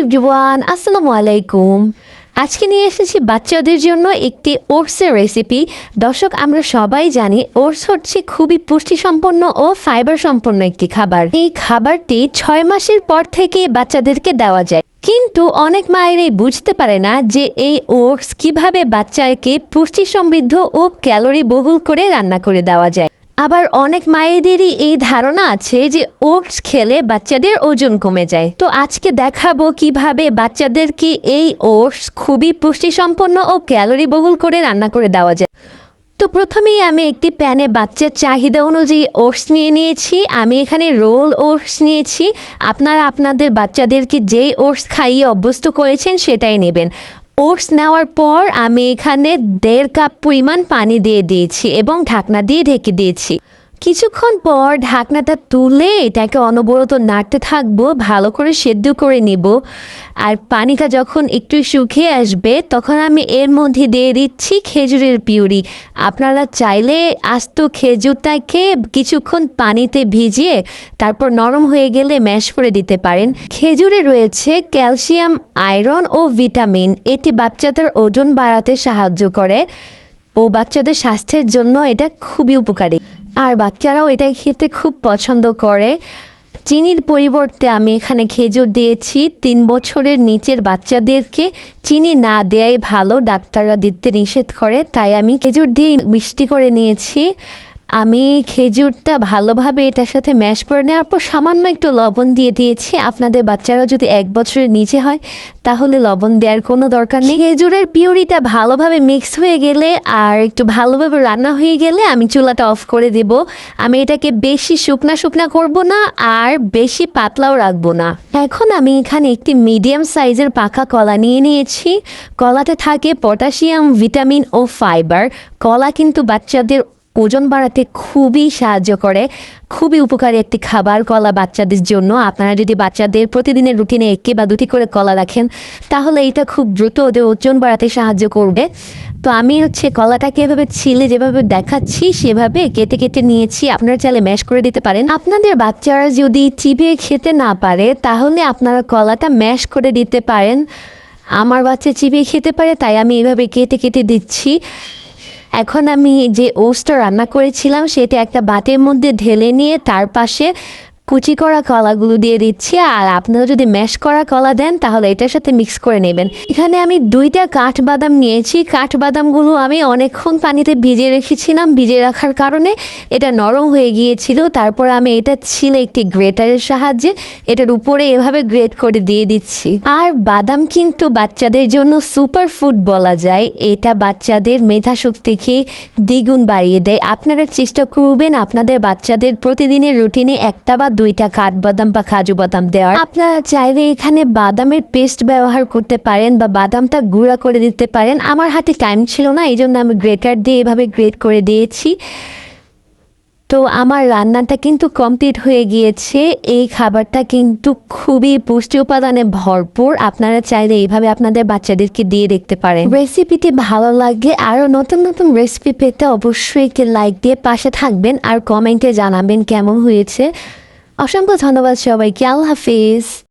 Everyone আসসালামু আলাইকুম আজকে নিয়ে এসেছি বাচ্চাদের জন্য একটি ওটসের রেসিপি দর্শক, আমরা সবাই জানি ওটস হচ্ছে খুবই পুষ্টিসম্পন্ন ও ফাইবার সম্পন্ন একটি খাবার। এই খাবারটি ছয় মাসের পর থেকে বাচ্চাদেরকে দেওয়া যায়। কিন্তু অনেক মায়েরাই বুঝতে পারে না যে এই ওটস কীভাবে বাচ্চাকে পুষ্টি সমৃদ্ধ ও ক্যালোরি বহুল করে রান্না করে দেওয়া যায়। আবার অনেক মায়েদেরই এই ধারণা আছে যে ওটস খেলে বাচ্চাদের ওজন কমে যায়। তো আজকে দেখাবো কীভাবে বাচ্চাদেরকে এই ওটস খুবই পুষ্টিসম্পন্ন ও ক্যালোরি বহুল করে রান্না করে দেওয়া যায়। তো প্রথমেই আমি একটি প্যানে বাচ্চার চাহিদা অনুযায়ী ওটস নিয়ে নিয়েছি। আমি এখানে রোল ওটস নিয়েছি। আপনারা আপনাদের বাচ্চাদেরকে যেই ওটস খাইয়ে অভ্যস্ত করেছেন সেটাই নেবেন। ওটস নেওয়ার পর আমি এখানে দেড় কাপ পরিমাণ পানি দিয়ে দিয়েছি এবং ঢাকনা দিয়ে ঢেকে দিয়েছি। কিছুক্ষণ পর ঢাকনাটা তুলে এটাকে অনবরত নাড়তে থাকব, ভালো করে সেদ্ধ করে নিব। আর পানিটা যখন একটু শুকিয়ে আসবে, তখন আমি এর মধ্যে দিয়ে দিচ্ছি খেজুরের পিউরি। আপনারা চাইলে আস্ত খেজুরটাকে কিছুক্ষণ পানিতে ভিজিয়ে তারপর নরম হয়ে গেলে ম্যাশ করে দিতে পারেন। খেজুরে রয়েছে ক্যালসিয়াম, আয়রন ও ভিটামিন। এটি বাচ্চাদের ওজন বাড়াতে সাহায্য করে ও বাচ্চাদের স্বাস্থ্যের জন্য এটা খুবই উপকারী। আর বাচ্চারাও এটাই খেতে খুব পছন্দ করে। চিনির পরিবর্তে আমি এখানে খেজুর দিয়েছি। তিন বছরের নিচের বাচ্চাদেরকে চিনি না দেয়াই ভালো, ডাক্তাররা দিতে নিষেধ করে, তাই আমি খেজুর দিয়ে মিষ্টি করে নিয়েছি। আমি খেজুরটা ভালোভাবে এটার সাথে ম্যাশ করে নেওয়ার পর সামান্য একটু লবণ দিয়ে দিয়েছি। আপনাদের বাচ্চারা যদি এক বছরের নিচে হয়, তাহলে লবণ দেওয়ার কোনো দরকার নেই। খেজুরের পিউরিটা ভালোভাবে মিক্স হয়ে গেলে আর একটু ভালোভাবে রান্না হয়ে গেলে আমি চুলাটা অফ করে দেব। আমি এটাকে বেশি শুকনা শুকনা করব না আর বেশি পাতলাও রাখব না। এখন আমি এখানে একটি মিডিয়াম সাইজের পাকা কলা নিয়ে নিয়েছি। কলাতে থাকে পটাশিয়াম ভিটামিন ও ফাইবার কলা কিন্তু বাচ্চাদের ওজন বাড়াতে খুবই সাহায্য করে। খুবই উপকারী একটি খাবার কলা বাচ্চাদের জন্য। আপনারা যদি বাচ্চাদের প্রতিদিনের রুটিনে একে বা দুটি করে কলা রাখেন, তাহলে এটা খুব দ্রুত ওদের ওজন বাড়াতে সাহায্য করবে। তো আমি হচ্ছে কলাটাকে এভাবে ছিলে যেভাবে দেখাচ্ছি, সেভাবে কেটে কেটে নিয়েছি। আপনারা চাইলে ম্যাশ করে দিতে পারেন। আপনাদের বাচ্চারা যদি চিবিয়ে খেতে না পারে, তাহলে আপনারা কলাটা ম্যাশ করে দিতে পারেন। আমার বাচ্চা চিবিয়ে খেতে পারে, তাই আমি এভাবে কেটে কেটে দিচ্ছি। এখন আমি যে ওস্টটা রান্না করেছিলাম সেটা একটা বাটির মধ্যে ঢেলে নিয়ে তার পাশে কুচি করা কলাগুলো দিয়ে দিচ্ছি, আর আপনারা যদি ম্যাশ করা কলা দেন, তাহলে এটার সাথে মিক্স করে নেবেন। এখানে আমি দুইটা কাঠবাদাম নিয়েছি। কাঠবাদামগুলো আমি অনেকক্ষণ পানিতে ভিজিয়ে রেখেছিলাম, ভিজিয়ে রাখার কারণে এটা নরম হয়ে গিয়েছিল। তারপর আমি এটা ছিল একটি গ্রেটারের সাহায্যে, এটার উপরে এভাবে গ্রেট করে দিয়ে দিচ্ছি। আর বাদাম কিন্তু বাচ্চাদের জন্য সুপার ফুড বলা যায়। এটা বাচ্চাদের মেধা শক্তিকে দ্বিগুণ বাড়িয়ে দেয়। আপনারা চেষ্টা করবেন আপনাদের বাচ্চাদের প্রতিদিনের রুটিনে একটা বা দুইটা কাঠবাদাম বা কাজু বাদাম দেওয়ার। আপনারা চাইলে এখানে বাদামের পেস্ট ব্যবহার করতে পারেন বা বাদামটা গুঁড়া করে দিতে পারেন। আমার হাতে টাইম ছিল না এই জন্য আমি গ্রেটার দিয়ে এভাবে গ্রেট করে দিয়েছি। তো আমার রান্নাটা কিন্তু কমপ্লিট হয়ে গিয়েছে। এই খাবারটা কিন্তু খুবই পুষ্টি উপাদানে ভরপুর। আপনারা চাইলে এইভাবে আপনাদের বাচ্চাদেরকে দিয়ে দেখতে পারেন। রেসিপিটি ভালো লাগে আরও নতুন নতুন রেসিপি পেতে অবশ্যই লাইক দিয়ে পাশে থাকবেন আর কমেন্টে জানাবেন কেমন হয়েছে। অসংখ্য ধন্যবাদ সবাইকে। আল্লাহ হাফিজ।